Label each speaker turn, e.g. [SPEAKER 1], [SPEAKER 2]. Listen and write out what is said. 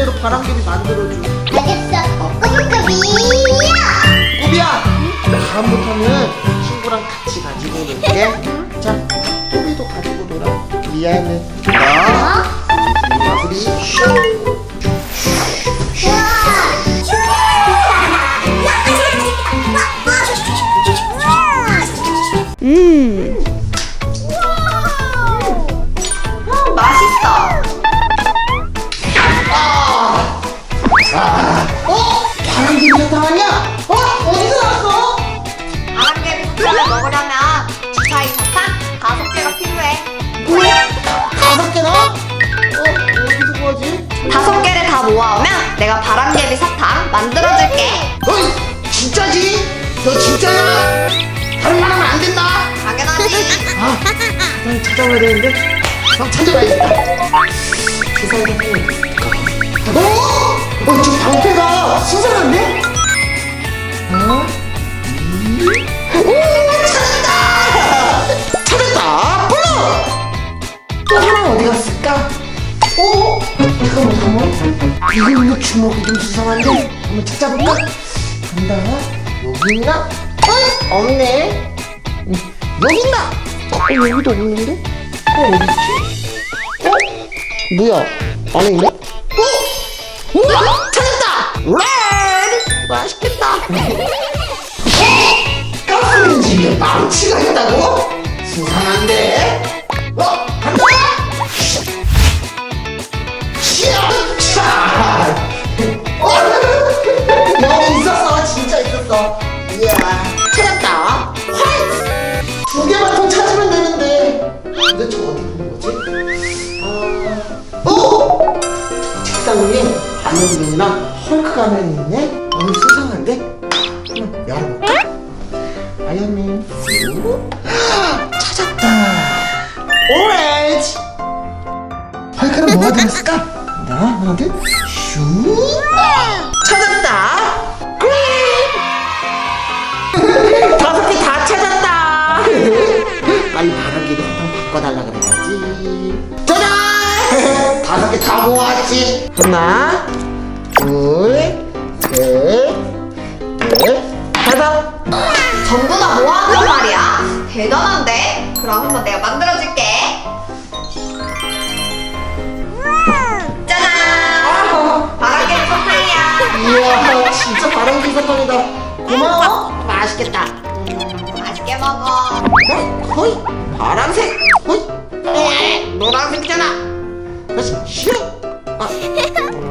[SPEAKER 1] 원래대로 바람개비 만들어줘.
[SPEAKER 2] 알겠어. 꼬불꼬비야.
[SPEAKER 1] 꾸비야 다음부터는 친구랑 같이 가지고 놀게 자 꾸비도 가지고 놀아 미안해 나 우리 슈 너 진짜야? 다른 말 하면 안 된다
[SPEAKER 3] 당연하지.
[SPEAKER 1] 아, 형 찾아와야 되는데. 형 찾아가야겠다. 주사위 같은 거. 어? 어, 저 방패가 수상한데? 어? 이? 오, 찾았다! 찾았다! 불러! 또 하나 어디 갔을까? 어? 잠깐만, 잠깐만. 이거 주먹이 좀 수상한데? 한번 찾아볼까? 간다. 여기 있나? 어이, 없네. 음, 있나? 어, 여기도 없는데? 어, 어딨지? 어? 뭐야? 안에 있네? 어? 우와! 찾았다! 레드! 맛있겠다! 되는데 도대체 어디 있는 거지? 아... 어? 책상 위에 아이언맨이랑 헐크 가면이 있네? 어이 수상한데? 한번 열어볼까? 아이언맨 오? 찾았다 오렌지 헐크는 뭐가 들었을까? 하나 하나 둘 슈 찾았다 하나 둘 셋 넷 다섯
[SPEAKER 3] 전부 다 모았단 말이야. 대단한데? 그럼 한번 내가 만들어줄게. 짜잔! 바람개비 사탕이야.
[SPEAKER 1] 이야 진짜 바람개비 사탕이다 고마워 맛있겠다
[SPEAKER 3] 맛있게 먹어.
[SPEAKER 1] 어? 허이 파란색 허이 에 노란색이잖아 다시 싫어 啊，嘿嘿。